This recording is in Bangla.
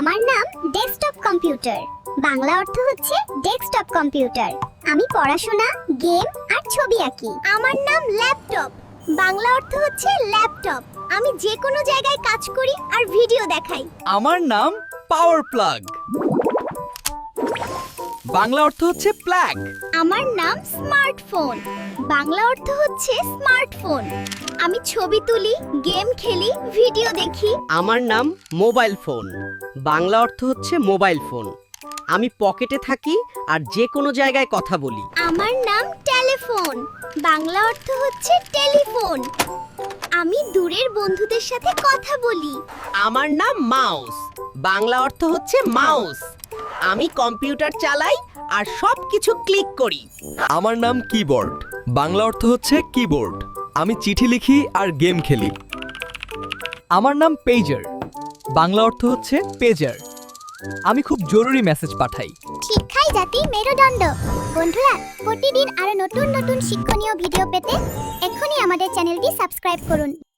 আমার নাম ডেস্কটপ কম্পিউটার। বাংলা অর্থ হচ্ছে ডেস্কটপ কম্পিউটার। আমি পড়াশোনা গেম আর ছবি আঁকি। আমার নাম ল্যাপটপ। বাংলা অর্থ হচ্ছে ল্যাপটপ। আমি যে কোনো জায়গায় কাজ করি আর ভিডিও দেখাই। আমার নাম পাওয়ার প্লাগ। বাংলা অর্থ হচ্ছে প্লাগ আমার নাম স্মার্টফোন। বাংলা অর্থ হচ্ছে স্মার্টফোন। আমি ছবি তুলি গেম খেলি ভিডিও দেখি। আমার নাম মোবাইল ফোন। বাংলা অর্থ হচ্ছে মোবাইল ফোন। আমি পকেটে থাকি আর যে কোনো জায়গায় কথা বলি। আমার নাম টেলিফোন। বাংলা অর্থ হচ্ছে টেলিফোন। আমি দূরের বন্ধুদের সাথে কথা বলি। আমার নাম মাউস। বাংলা অর্থ হচ্ছে মাউস। আমি কম্পিউটার চালাই আর সব কিছু ক্লিক করি। আমার নাম কিবোর্ড। বাংলা অর্থ হচ্ছে কিবোর্ড। আমি চিঠি লিখি আর গেম খেলি। আমার নাম পেজার বাংলা অর্থ হচ্ছে পেজার। আমি খুব জরুরি মেসেজ পাঠাই। শিক্ষাই জাতি মেরুদণ্ড। বন্ধুরা, প্রতিদিন আরও নতুন নতুন শিক্ষণীয় ভিডিও পেতে এখনই আমাদের চ্যানেলটি সাবস্ক্রাইব করুন।